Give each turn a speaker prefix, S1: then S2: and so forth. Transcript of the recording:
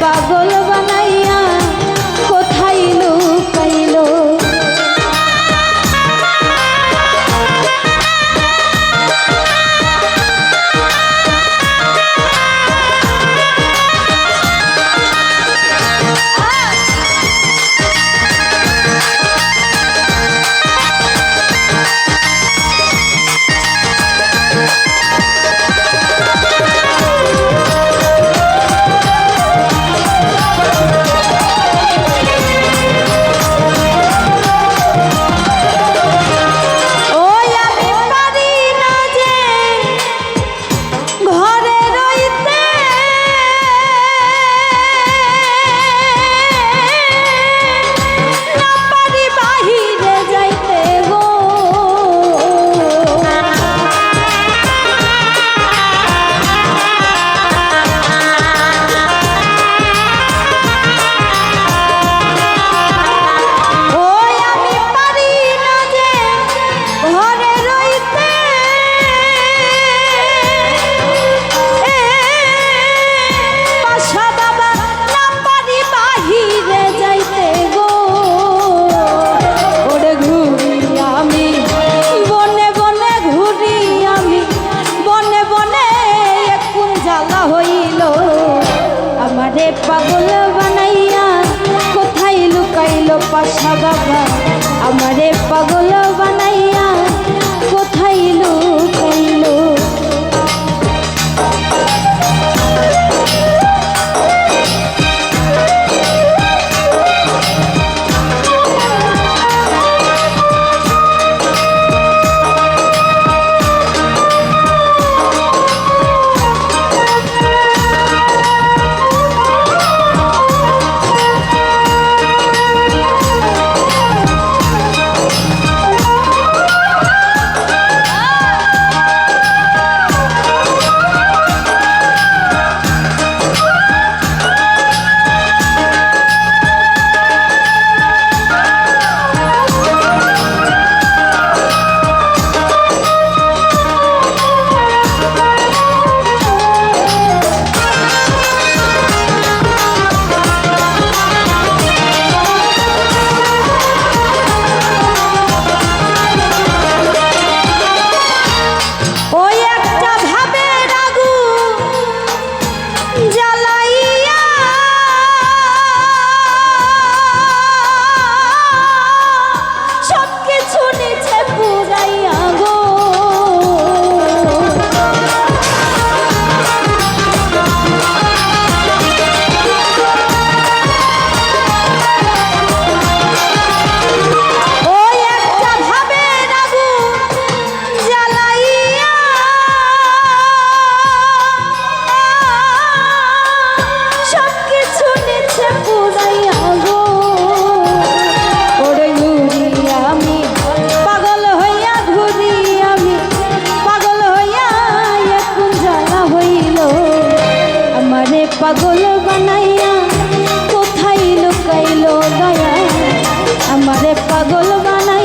S1: পাগল বানা আমারে পাগল পাগল বানাইয়া কোথায় লুকাইলো গায়া আমারে পাগল বানাই